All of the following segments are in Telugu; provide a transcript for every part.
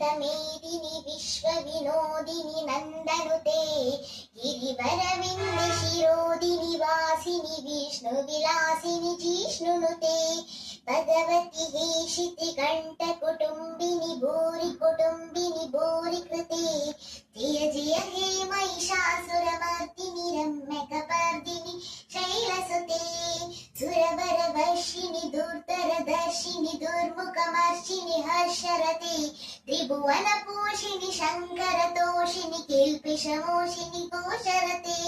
శ్రీకృష్ణమేదిని విశ్వ వినోదిని నందనుతే గిరివరవింది శిరోదిని వాసిని విష్ణు విలాసిని జిష్ణునుతే భగవతి హేషితి కంఠ కుటుంబిని భూరి కుటుంబిని భూరి కృతే. జయ జయ హే మహిషాసురమర్దిని రమ్యకపర్దిని శైలసుతే. సురవర వర్షిణి దుర్ధర దర్శిని దుర్ముఖ మర్షిణి హర్షరతే. ത്രിഭുവന പോഷിണി ശങ്കര തോഷിണി കേൾപ്പിഷമോഷിണി കോശരത്തെ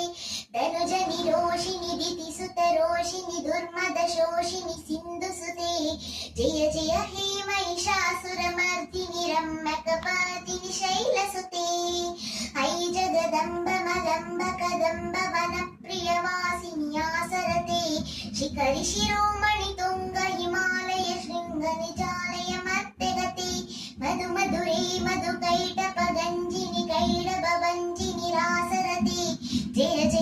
ധനുജ നിരോഷിണി ദിതിസുത രോഷിണി ദുർമദ ശോഷിണി സിന്ധുസുതേ ജയ ജയ ഹേ മഹിഷാസുരമർദ്ദിനി രമ്മകപാതിനി ശൈലസുതേ ഹൈ ജഗദംബ മദംബ കദംബ വനപ്രിയവാസിനി ആസരത്തെ ശിഖരി ശിരോമ